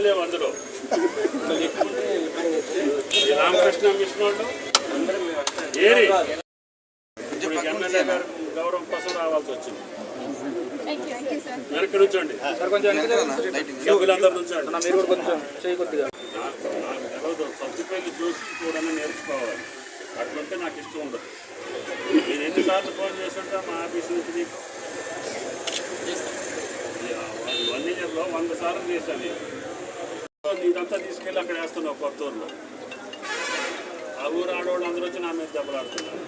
ఏం కూలేలేవు అందులో. రామకృష్ణ మిషన్ వాళ్ళు. ఏరి. గౌరవం కోసం రావాల్సి వచ్చింది. వెనక్కి నుంచోండి. సబ్సిపైలు చూసి కూడా నేర్చుకోవాలి. అట్లుంటే నాకు ఇష్టం ఉండదు. నేను ఎన్నిసార్లు ఫోన్ చేస్తుంటా మా ఆఫీస్ నుంచి నీకు వన్ ఇయర్లో వంద సార్లు చేశాను. ఇదంతా తీసుకెళ్ళి అక్కడ వేస్తున్నావు కొత్త ఊర్లో. ఆ ఊరు ఆడవాళ్ళు అందరూ వచ్చి నా మీద దెబ్బలాడుతున్నారు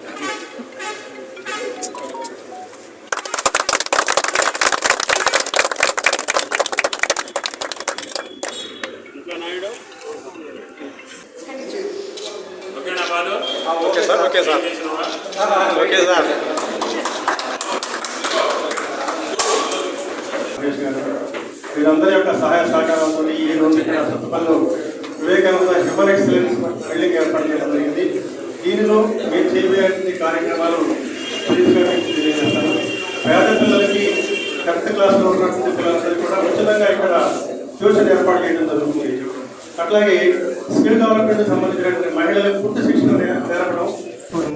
ఇంకా నాయుడు? ఓకేనా Balu? Okay sir okay sir? Okay sir Ramesh garu వీరందరి యొక్క సహాయ సహకారంతో ఈ రెండు ఇక్కడ వివేకానంద హ్యూమన్ ఎక్సలెన్స్ బిల్డింగ్ ఏర్పాటు చేయడం జరిగింది. దీనిలో మీరు చేయబోయే కార్యక్రమాలు బ్రీఫ్గా తెలియజేస్తాను. పేద పిల్లలకి టెన్త్ క్లాస్లో ఉన్నటువంటి పిల్లలందరికీ కూడా ఉచితంగా ఇక్కడ ట్యూషన్ ఏర్పాటు చేయడం జరుగుతుంది. అట్లాగే స్కిల్ డెవలప్మెంట్ సంబంధించినటువంటి మహిళలకు పూర్తి శిక్షణ నేర్పడం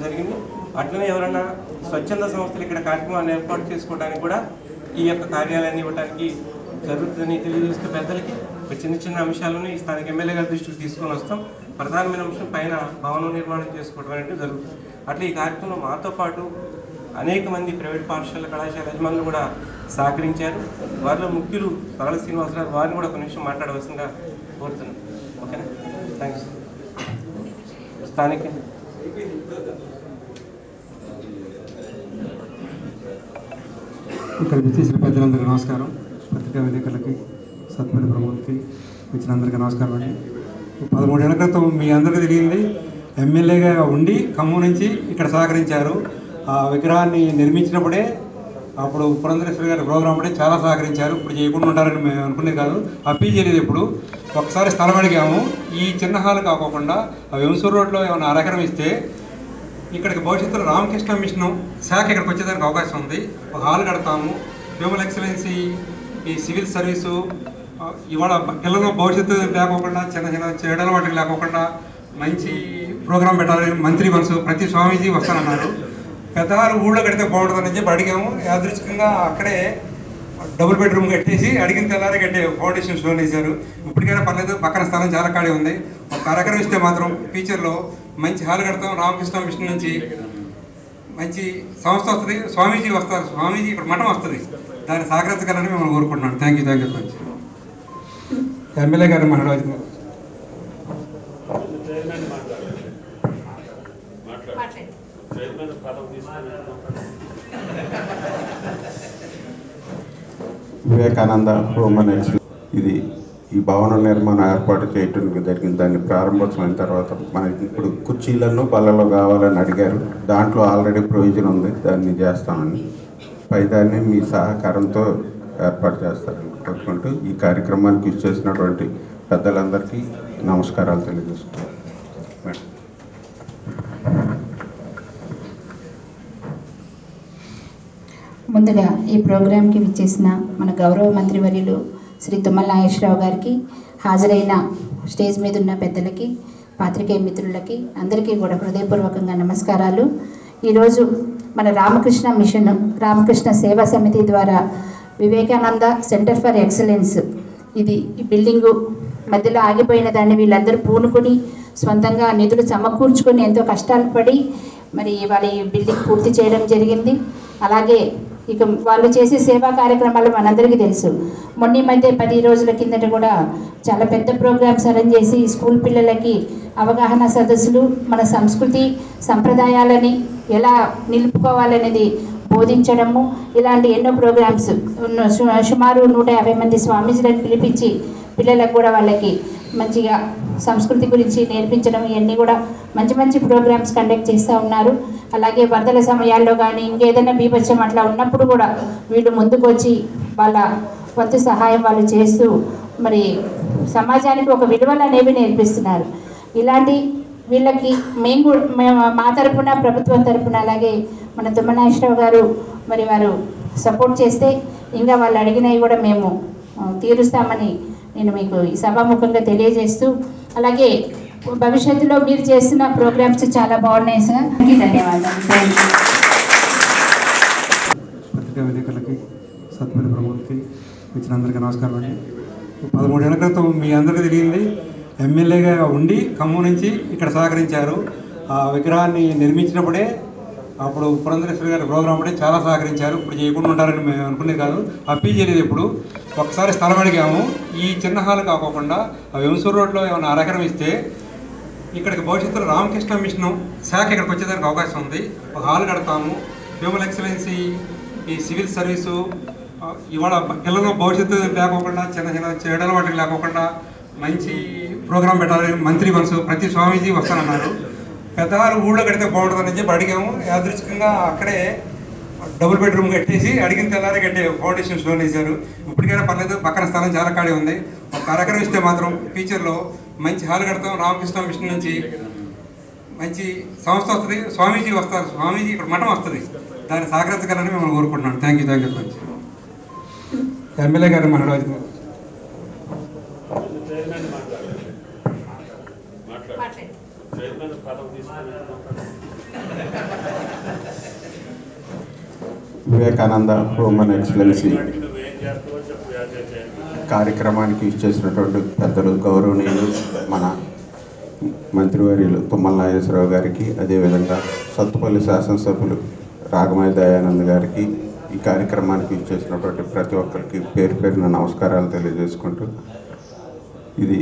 జరిగింది. అట్లనే ఎవరైనా స్వచ్ఛంద సంస్థలు ఇక్కడ కార్యక్రమాన్ని ఏర్పాటు చేసుకోవడానికి కూడా ఈ యొక్క కార్యాలయాన్ని ఇవ్వడానికి జరుగుతుందని తెలియజేస్తూ పెద్దలకి చిన్న చిన్న అంశాలను ఈ స్థానిక ఎమ్మెల్యే గారి దృష్టికి తీసుకొని వస్తాం. ప్రధానమైన అంశం పైన భవనం నిర్మాణం చేసుకోవడం అనేది జరుగుతుంది. అట్లా ఈ కార్యక్రమంలో మాతో పాటు అనేక మంది ప్రైవేట్ పాఠశాల కళాశాల యజమానులు కూడా సహకరించారు. వారిలో ముఖ్యులు సరళ శ్రీనివాసరావు వారిని కూడా ఒక నిమిషం మాట్లాడవలసిందిగా కోరుతున్నాను ఓకేనా? థ్యాంక్స్ స్థానిక ఇక్కడ విచ్చేసిన పెద్దలందరికీ నమస్కారం. పత్రికా విలేకరులకి సత్పల్లి ప్రభుత్వకి వచ్చిన అందరికీ నమస్కారం అండి. పదమూడేళ్ళ క్రితం మీ అందరికీ తెలియంది ఎమ్మెల్యేగా ఉండి ఖమ్మం నుంచి ఇక్కడ సహకరించారు. ఆ విగ్రహాన్ని నిర్మించినప్పుడే అప్పుడు పురంధరేశ్వరి గారి ప్రోగ్రాం అంటే చాలా సహకరించారు. ఇప్పుడు చేయకుండా ఉంటారని మేము అనుకునేది కాదు. అప్పీల్ చేయలేదు ఇప్పుడు ఒకసారి స్థలం అడిగాము. ఈ చిన్న హాల్ కాకోకుండా ఆ వెంసూరు రోడ్లో ఏమైనా అరకరం ఇస్తే ఇక్కడికి భవిష్యత్తులో రామకృష్ణ మిషన్ శాఖ ఇక్కడికి వచ్చేదానికి అవకాశం ఉంది. ఒక హాల్ కడతాము. హ్యూమన్ ఎక్సలెన్సీ ఈ సివిల్ సర్వీసు ఇవాళ పిల్లలు భవిష్యత్తు లేకోకుండా చిన్న చిన్న చెడల వాటికి లేకోకుండా మంచి ప్రోగ్రాం పెట్టాలని మంత్రి మనసు ప్రతి స్వామీజీ వస్తానన్నారు. పెద్దవారు ఊళ్ళో కడితే బాగుంటుందని చెప్పి అడిగాము. యాదృచ్ఛికంగా అక్కడే డబుల్ బెడ్రూమ్ కట్టేసి అడిగిన తెల్లారి కట్టే ఫౌండేషన్ స్టోన్ వేశారు. ఇప్పటికైనా పర్లేదు పక్కన స్థలం చాలా ఖాళీ ఉంది. ఒక అరకరం ఇస్తే మాత్రం ఫ్యూచర్లో మంచి హాల్ కడతాం. రామకృష్ణ మిషన్ నుంచి మంచి సంస్థ వస్తుంది. స్వామీజీ వస్తారు. స్వామీజీ ఇక్కడ మఠం వస్తుంది. దాన్ని సహకరించగలని మిమ్మల్ని కోరుకుంటున్నాను. Thank you thank you much MLA garu మాట్లాడవచ్చు గారు. వివేకానంద హోమన్ ఇది ఈ భవన నిర్మాణం ఏర్పాటు చేయటం జరిగింది దాన్ని ప్రారంభోత్సవం తర్వాత మనకి ఇప్పుడు కుర్చీలను బలలో కావాలని అడిగారు. దాంట్లో ఆల్రెడీ ప్రొవిజన్ ఉంది. దాన్ని చేస్తామని. పైదాన్ని మీ సహకారంతో ఏర్పాటు చేస్తారని కోరుకుంటూ ఈ కార్యక్రమానికి ఇచ్చేసినటువంటి పెద్దలందరికీ నమస్కారాలు తెలియజేస్తున్నాను. ముందుగా ఈ ప్రోగ్రాంకి విచ్చేసిన మన గౌరవ మంత్రివర్యులు శ్రీ తుమ్మల నాగేశ్వరరావు గారికి హాజరైన స్టేజ్ మీద ఉన్న పెద్దలకి పాత్రికేయ మిత్రులకి అందరికీ కూడా హృదయపూర్వకంగా నమస్కారాలు. ఈరోజు మన రామకృష్ణ మిషన్ రామకృష్ణ సేవా సమితి ద్వారా వివేకానంద సెంటర్ ఫర్ ఎక్సలెన్స్. ఇది ఈ బిల్డింగు మధ్యలో ఆగిపోయిన దాన్ని వీళ్ళందరూ పూనుకొని సొంతంగా నిధులు సమకూర్చుకొని ఎంతో కష్టాలు పడి మరి వాళ్ళ ఈ బిల్డింగ్ పూర్తి చేయడం జరిగింది. అలాగే ఇక వాళ్ళు చేసే సేవా కార్యక్రమాలు మనందరికీ తెలుసు. మొన్న మధ్య పది రోజుల కిందట కూడా చాలా పెద్ద ప్రోగ్రామ్స్ అరేంజ్ చేసి స్కూల్ పిల్లలకి అవగాహన సదస్సులు మన సంస్కృతి సంప్రదాయాలని ఎలా నిలుపుకోవాలనేది బోధించడము ఇలాంటి ఎన్నో ప్రోగ్రామ్స్ సుమారు నూట యాభై మంది స్వామీజీలను పిలిపించి పిల్లలకు కూడా వాళ్ళకి మంచిగా సంస్కృతి గురించి నేర్పించడం ఇవన్నీ కూడా మంచి మంచి ప్రోగ్రామ్స్ కండక్ట్ చేస్తూ ఉన్నారు. అలాగే వరదల సమయాల్లో కానీ ఇంకేదైనా బీభత్సం అట్లా ఉన్నప్పుడు కూడా వీళ్ళు ముందుకు వచ్చి వాళ్ళ వంతు సహాయం వాళ్ళు చేస్తూ మరి సమాజానికి ఒక విలువలు అనేవి నేర్పిస్తున్నారు. ఇలాంటి వీళ్ళకి మేము కూడా మేము మా తరపున ప్రభుత్వం తరపున అలాగే మన తుమ్మనాశ్రావు గారు మరి వారు సపోర్ట్ చేస్తే ఇంకా వాళ్ళు అడిగినవి కూడా మేము తీరుస్తామని నేను మీకు ఈ సభాముఖంగా తెలియజేస్తూ అలాగే భవిష్యత్తులో మీరు చేస్తున్న ప్రోగ్రామ్స్ చాలా బాగున్నాయి సార్ ధన్యవాదాలు. థ్యాంక్ పత్రికా విలేకరులకి వచ్చిన అందరికీ నమస్కారం అండి. పదమూడేళ్ళ క్రితం మీ అందరికీ తెలియంది ఎమ్మెల్యేగా ఉండి ఖమ్మం నుంచి ఇక్కడ సహకరించారు. ఆ విగ్రహాన్ని నిర్మించినప్పుడే అప్పుడు పురంధరేశ్వరి గారి ప్రోగ్రాం అప్పుడే చాలా సహకరించారు. ఇప్పుడు చేయకుండా ఉంటారని మేము అనుకునేది కాదు. అప్పీల్ చేయలేదు ఇప్పుడు ఒకసారి స్థలం అడిగాము. ఈ చిన్న హాల్ కాకోకుండా ఆ వెంసూరు రోడ్లో ఏమైనా అరకరం ఇస్తే ఇక్కడికి భవిష్యత్తులో రామకృష్ణ మిషన్ శాఖ ఇక్కడికి వచ్చేదానికి అవకాశం ఉంది. ఒక హాల్ కడతాము. హ్యూమన్ ఎక్సలెన్సీ ఈ సివిల్ సర్వీసు ఇవాళ పిల్లలు భవిష్యత్తు లేకోకుండా చిన్న చిన్న చెడల వాటికి లేకోకుండా మంచి ప్రోగ్రాం పెట్టాలి మంత్రి మనసు ప్రతి స్వామీజీ వస్తానన్నారు. పెద్దవారు ఊళ్ళో కడితే బాగుంటుందని చెప్పి అడిగాము. యాదృచ్ఛికంగా అక్కడే డబుల్ బెడ్రూమ్ కట్టేసి అడిగిన తెల్లారి కట్టే ఫౌండేషన్ స్టోన్ వేశారు. ఇప్పటికైనా పర్లేదు పక్కన స్థలం చాలా ఖాళీ ఉంది. ఒక అరకరం ఇస్తే మాత్రం ఫ్యూచర్లో మంచి హాల్ కడతాం. రామకృష్ణ మిషన్ నుంచి మంచి సంస్థ వస్తుంది. స్వామీజీ వస్తారు. స్వామీజీ ఇక్కడ మఠం వస్తుంది. దాన్ని సహకరించగలని మిమ్మల్ని కోరుకుంటున్నాను. Thank you thank you MLA garu మాట్లాడవచ్చు గారు మాట్లాడు మాట్లాడు చైర్మన్ పదం తీసుకొని వివేకానంద హ్యూమన్ ఎక్సలెన్సీ. కార్యక్రమానికి ఇచ్చేసినటువంటి పెద్దలు గౌరవనీయులు మన మంత్రివర్యులు తుమ్మల నాగేశ్వరరావు గారికి అదేవిధంగా సత్తుపల్లి శాసనసభ్యులు రాగమయ్య దయానంద్ గారికి ఈ కార్యక్రమానికి ఇచ్చేసినటువంటి ప్రతి ఒక్కరికి పేరు పేరున నమస్కారాలు తెలియజేసుకుంటూ ఇది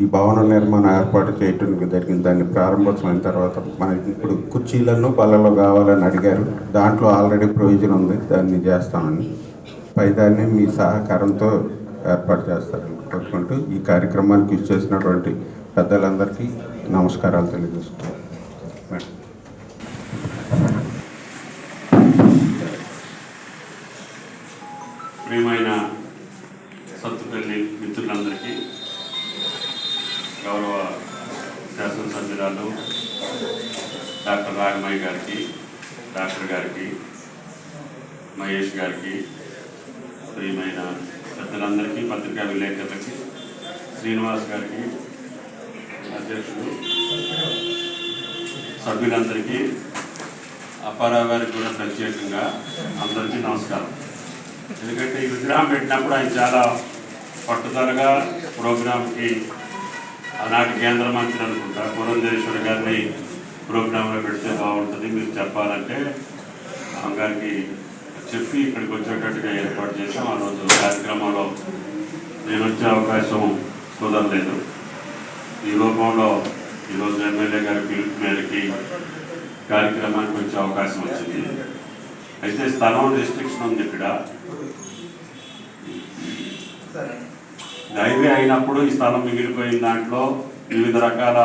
ఈ భవన నిర్మాణం ఏర్పాటు చేయటానికి జరిగింది దాన్ని ప్రారంభోత్సవం తర్వాత మనకి ఇప్పుడు కుర్చీలను బలలో కావాలని అడిగారు. దాంట్లో ఆల్రెడీ ప్రొవిజన్ ఉంది. దాన్ని చేస్తామని. పైదాన్ని మీ సహకారంతో ఏర్పాటు చేస్తారని కోరుకుంటూ ఈ కార్యక్రమానికి ఇచ్చేసినటువంటి పెద్దలందరికీ నమస్కారాలు తెలియజేస్తున్నాను డాక్టర్ రాగమయ్య గారికి డాక్టర్ గారికి మహేష్ గారికి ప్రియమైన పెద్దలందరికీ పత్రికా విలేకరులకి శ్రీనివాస్ గారికి అధ్యక్షుడు సభ్యులందరికీ అప్పారావు గారికి కూడా ప్రత్యేకంగా అందరికీ నమస్కారం. ఎందుకంటే ఈ విగ్రహం పెట్టినప్పుడు ఆయన చాలా పట్టుదలగా ప్రోగ్రాంకి ఆనాటి కేంద్ర మంత్రి అనుకుంటా పురంధేశ్వరి గారిని ప్రోగ్రాంలో పెడితే బాగుంటుంది. మీరు చెప్పాలంటే ఆమె గారికి చెప్పి ఇక్కడికి వచ్చేటట్టుగా ఏర్పాటు చేసాం ఆ రోజు కార్యక్రమంలో నేను వచ్చే అవకాశం కుదరలేదు. ఈ రూపంలో ఈరోజు ఎమ్మెల్యే గారి పిలుపు మేరకి కార్యక్రమానికి వచ్చే అవకాశం వచ్చింది. అయితే స్థలం రెస్ట్రిక్షన్ ఉంది ఇక్కడ. హైవే అయినప్పుడు ఈ స్థలం మిగిలిపోయిన దాంట్లో వివిధ రకాల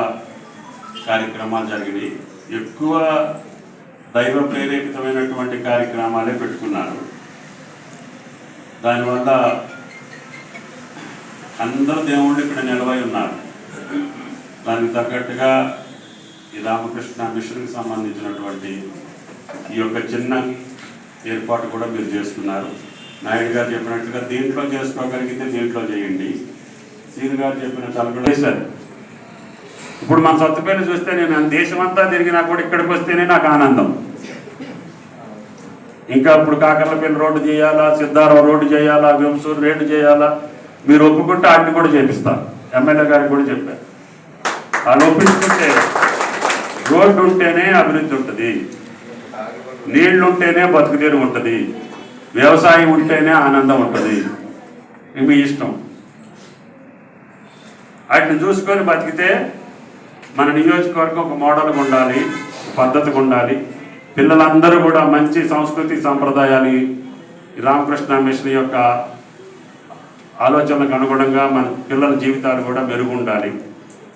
కార్యక్రమాలు జరిగినాయి. ఎక్కువ దైవ ప్రేరేపితమైనటువంటి కార్యక్రమాలే పెట్టుకున్నారు. దానివల్ల అందరు దేవుళ్ళు ఇక్కడ నిలవై ఉన్నారు. దానికి తగ్గట్టుగా ఈ రామకృష్ణ మిషన్కి సంబంధించినటువంటి ఈ యొక్క చిన్న ఏర్పాటు కూడా మీరు చేస్తున్నారు నాయుడు గారు చెప్పినట్టుగా దీంట్లో చేసుకోగలిగితే దీంట్లో చేయండి. సీన్ గారు చెప్పిన తలపడి సార్. ఇప్పుడు మన సత్తుపల్లి చూస్తే నేను దేశమంతా తిరిగినా కూడా ఇక్కడికి వస్తేనే నాకు ఆనందం. ఇంకా ఇప్పుడు కాకర్లపల్లి రోడ్డు చేయాలా సిద్ధారం రోడ్డు చేయాలా వింసూరు రేటు చేయాలా మీరు ఒప్పుకుంటే వాటిని కూడా చేపిస్తారు ఎమ్మెల్యే గారికి కూడా చెప్పారు వాళ్ళు ఒప్పించుకుంటే రోడ్డు ఉంటేనే అభివృద్ధి ఉంటుంది. నీళ్ళు ఉంటేనే బతుకుదేరు ఉంటుంది. వ్యవసాయం ఉంటేనే ఆనందం ఉంటుంది. ఇది మీ ఇష్టం. వాటిని చూసుకొని బతికితే మన నియోజకవర్గం ఒక మోడల్గా ఉండాలి పద్ధతిగా ఉండాలి. పిల్లలందరూ కూడా మంచి సంస్కృతి సంప్రదాయాలు రామకృష్ణ మిషన్ యొక్క ఆలోచనలకు అనుగుణంగా మన పిల్లల జీవితాలు కూడా మెరుగుండాలి.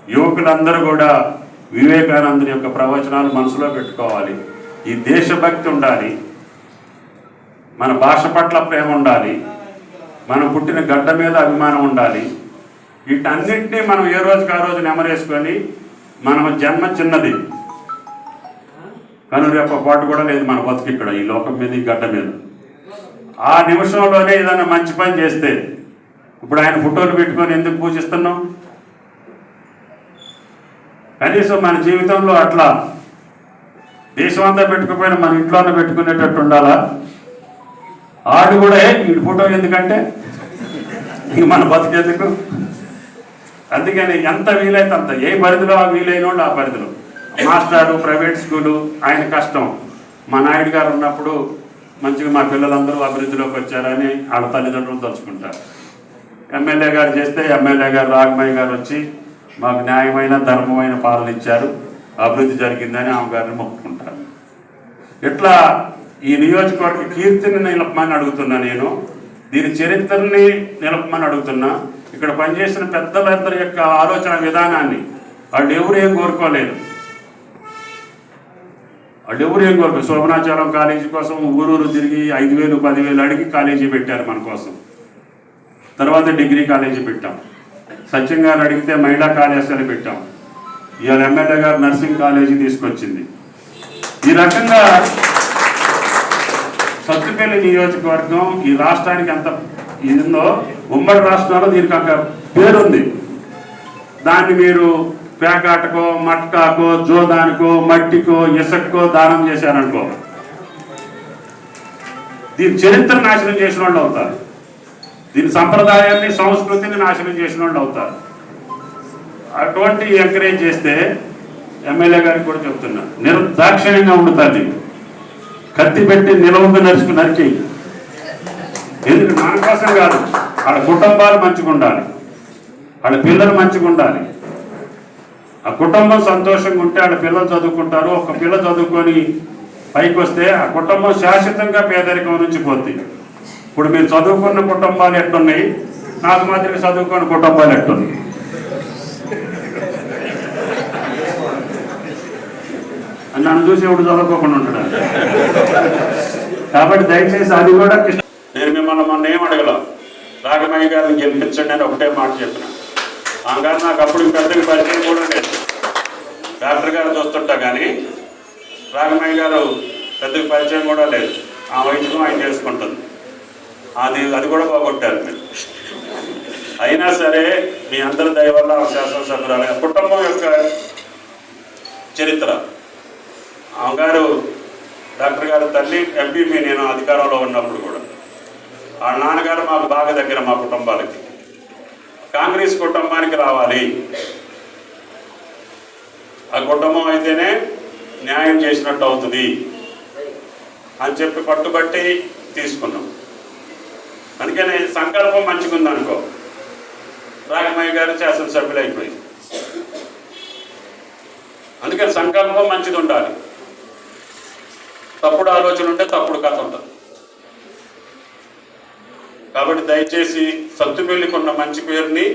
యువకులందరూ కూడా వివేకానందుని యొక్క ప్రవచనాలు మనసులో పెట్టుకోవాలి. ఈ దేశభక్తి ఉండాలి. మన భాష పట్ల ప్రేమ ఉండాలి. మనం పుట్టిన గడ్డ మీద అభిమానం ఉండాలి. వీటన్నింటినీ మనం ఏ రోజుకి ఆ రోజు నెమరేసుకొని మనం జన్మ చిన్నది. కను రేపు పాటు కూడా లేదు మన బతుకు ఇక్కడ ఈ లోకం మీద ఈ గడ్డ మీద. ఆ నిమిషంలోనే ఏదైనా మంచి పని చేస్తే ఇప్పుడు ఆయన ఫోటోలు పెట్టుకొని ఎందుకు పూజిస్తున్నాం? కనీసం మన జీవితంలో అట్లా దేశం అంతా పెట్టుకుపోయినా మన ఇంట్లోనే పెట్టుకునేటట్టు ఉండాలా? ఆడు కూడా "ఏ, ఈ ఫోటో ఎందుకంటే? ఇంక మన బతికేందుకు అందుకని ఎంత వీలైతే అంత. ఏ పరిధిలో ఆ వీలైన ఆ పరిధిలో. మాస్టారు ప్రైవేట్ స్కూలు ఆయన కష్టం. మా నాయుడు గారు ఉన్నప్పుడు మంచిగా మా పిల్లలందరూ అభివృద్ధిలోకి వచ్చారని వాళ్ళ తల్లిదండ్రులు తలుచుకుంటారు. ఎమ్మెల్యే గారు చేస్తే ఎమ్మెల్యే గారు రాఘమయ్య గారు వచ్చి మాకు న్యాయమైన ధర్మమైన పాలన ఇచ్చారు. అభివృద్ధి జరిగిందని ఆమె గారిని మొక్కుకుంటారు. ఇట్లా ఈ నియోజకవర్గ కీర్తిని నిలపమని అడుగుతున్నా నేను. దీని చరిత్రని నిలపమని అడుగుతున్నా. ఇక్కడ పనిచేసిన పెద్దలందరి యొక్క ఆలోచన విధానాన్ని వాళ్ళు ఎవరు ఏం కోరుకోలేదు. వాళ్ళు ఎవరు ఏం కోరుకో శోభనాచారం కాలేజీ కోసం ఊరూరు తిరిగి ఐదు వేలు పదివేలు అడిగి కాలేజీ పెట్టారు మన కోసం. తర్వాత డిగ్రీ కాలేజీ పెట్టాం. సత్యం గారు అడిగితే మహిళా కళాశాల పెట్టాం. ఇవాళ ఎమ్మెల్యే గారు నర్సింగ్ కాలేజీ తీసుకొచ్చింది. ఈ రకంగా సత్తుపల్లి నియోజకవర్గం ఈ రాష్ట్రానికి ఎంత ఇదిందో ఉమ్మడి రాష్ట్రంలో దీనికి ఒక పేరుంది. దాన్ని మీరు పేకాటకో మట్కాకో జోదానికో మట్టికో ఇసక్కో దానం చేశారనుకో దీని చరిత్ర నాశనం చేసిన వాళ్ళు అవుతారు. దీని సంప్రదాయాన్ని సంస్కృతిని నాశనం చేసిన వాళ్ళు అవుతారు. అటువంటి ఎంకరేజ్ చేస్తే ఎమ్మెల్యే గారికి కూడా చెప్తున్నా నిర్దాక్షిణ్యంగా ఉండుతుంది కత్తి పెట్టి నిలవంగా నరుచుకు నరికి ఎందుకు? మన కోసం కాదు. వాళ్ళ కుటుంబాలు మంచిగా ఉండాలి. వాళ్ళ పిల్లలు మంచిగా ఉండాలి. ఆ కుటుంబం సంతోషంగా ఉంటే వాళ్ళ పిల్లలు చదువుకుంటారు. ఒక పిల్ల చదువుకొని పైకి వస్తే ఆ కుటుంబం శాశ్వతంగా పేదరికం నుంచి పోతుంది ఇప్పుడు మీరు చదువుకున్న కుటుంబాలు ఎట్టున్నాయి నాకు మాదిరిగా చదువుకున్న కుటుంబాలు ఎట్టున్నాయి నన్ను చూసి ఎవడు చదువుకోకుండా ఉంటాడు? కాబట్టి దయచేసి అది కూడా నేను మిమ్మల్ని మొన్న ఏం అడగలం? రాఘమయ్య గారిని గెలిపించండి అని ఒకటే మాట చెప్పిన. ఆ గారు నాకు అప్పుడు పెద్దకి పరిచయం కూడా లేదు. డాక్టర్ గారు చూస్తుంటా కానీ రాఘమయ్య గారు పెద్దకి పరిచయం కూడా లేదు. ఆ వైద్యం ఆయన చేసుకుంటుంది. అది అది కూడా బాగొట్టారు మీరు. అయినా సరే మీ అందరి దయ వల్ల ఆ శాసనసభ్యురాలు కుటుంబం యొక్క చరిత్ర. ఆమె గారు డాక్టర్ గారు తల్లి ఎంపీపీ నేను అధికారంలో ఉన్నప్పుడు కూడా ఆ నాన్నగారు మాకు బాగా దగ్గర మా కుటుంబాలకి. కాంగ్రెస్ కుటుంబానికి రావాలి. ఆ కుటుంబం అయితేనే న్యాయం చేసినట్టు అవుతుంది అని చెప్పి పట్టుబట్టి తీసుకున్నాం. అందుకని సంకల్పం మంచిగా ఉందనుకో. రాఘమయ్య గారు శాసనసభ్యులు అయిపోయింది. అందుకని సంకల్పం మంచిది ఉండాలి. తప్పుడు ఆలోచన ఉంటే తప్పుడు కథ ఉంటుంది కాబట్టి దయచేసి సత్తుపల్లికి ఉన్న మంచి పేరుని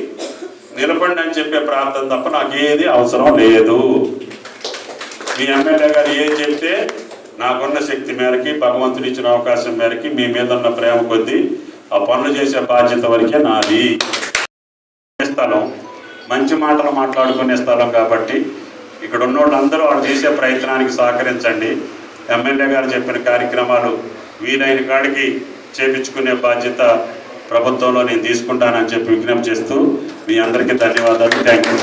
నిలబండి అని చెప్పే ప్రార్థన తప్ప నాకు ఏది అవసరం లేదు. మీ ఎమ్మెల్యే గారు ఏం చెప్తే నాకున్న శక్తి మేరకి భగవంతుడు ఇచ్చిన అవకాశం మేరకి మీ మీద ఉన్న ప్రేమ కొద్దీ ఆ పనులు చేసే బాధ్యత వరకే నాది. స్థలం? మంచి మాటలు మాట్లాడుకునే స్థలం కాబట్టి ఇక్కడ ఉన్న వాళ్ళందరూ వాళ్ళు చేసే ప్రయత్నానికి సహకరించండి. ఎమ్మెల్యే గారు చెప్పిన కార్యక్రమాలు వీలైన కాడికి చేపించుకునే బాధ్యత ప్రభుత్వంలో నేను తీసుకుంటానని చెప్పి విజ్ఞప్తి చేస్తూ మీ అందరికీ ధన్యవాదాలు. Thank you